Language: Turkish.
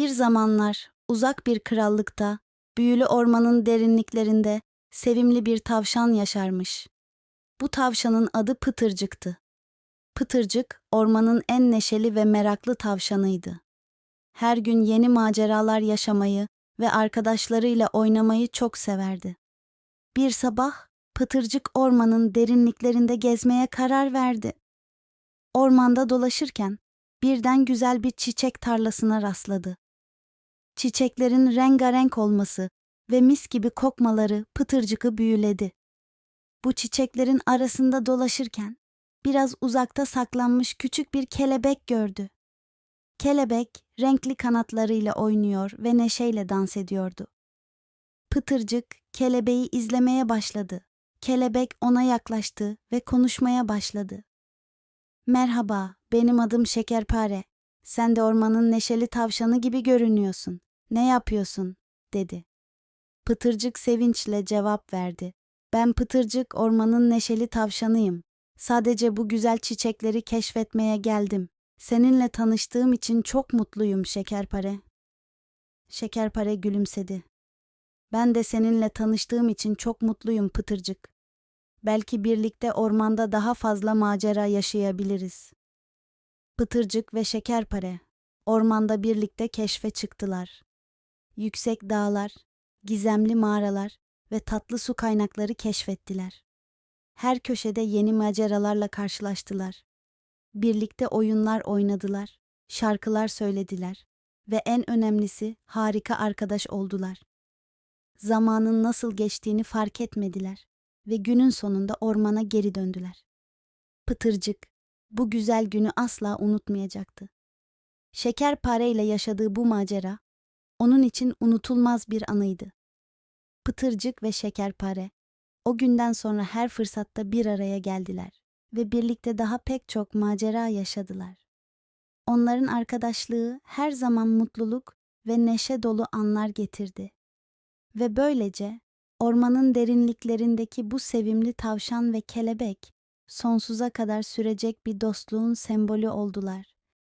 Bir zamanlar uzak bir krallıkta, büyülü ormanın derinliklerinde sevimli bir tavşan yaşarmış. Bu tavşanın adı Pıtırcık'tı. Pıtırcık ormanın en neşeli ve meraklı tavşanıydı. Her gün yeni maceralar yaşamayı ve arkadaşlarıyla oynamayı çok severdi. Bir sabah Pıtırcık ormanın derinliklerinde gezmeye karar verdi. Ormanda dolaşırken birden güzel bir çiçek tarlasına rastladı. Çiçeklerin rengarenk olması ve mis gibi kokmaları Pıtırcık'ı büyüledi. Bu çiçeklerin arasında dolaşırken biraz uzakta saklanmış küçük bir kelebek gördü. Kelebek renkli kanatlarıyla oynuyor ve neşeyle dans ediyordu. Pıtırcık kelebeği izlemeye başladı. Kelebek ona yaklaştı ve konuşmaya başladı. Merhaba, benim adım Şekerpare. Sen de ormanın neşeli tavşanı gibi görünüyorsun. Ne yapıyorsun? dedi. Pıtırcık sevinçle cevap verdi. Ben Pıtırcık ormanın neşeli tavşanıyım. Sadece bu güzel çiçekleri keşfetmeye geldim. Seninle tanıştığım için çok mutluyum Şekerpare. Şekerpare gülümsedi. Ben de seninle tanıştığım için çok mutluyum Pıtırcık. Belki birlikte ormanda daha fazla macera yaşayabiliriz. Pıtırcık ve Şekerpare ormanda birlikte keşfe çıktılar. Yüksek dağlar, gizemli mağaralar ve tatlı su kaynakları keşfettiler. Her köşede yeni maceralarla karşılaştılar. Birlikte oyunlar oynadılar, şarkılar söylediler ve en önemlisi harika arkadaş oldular. Zamanın nasıl geçtiğini fark etmediler ve günün sonunda ormana geri döndüler. Pıtırcık bu güzel günü asla unutmayacaktı. Şekerpare ile yaşadığı bu macera onun için unutulmaz bir anıydı. Pıtırcık ve Şekerpare o günden sonra her fırsatta bir araya geldiler ve birlikte daha pek çok macera yaşadılar. Onların arkadaşlığı her zaman mutluluk ve neşe dolu anlar getirdi. Ve böylece ormanın derinliklerindeki bu sevimli tavşan ve kelebek sonsuza kadar sürecek bir dostluğun sembolü oldular.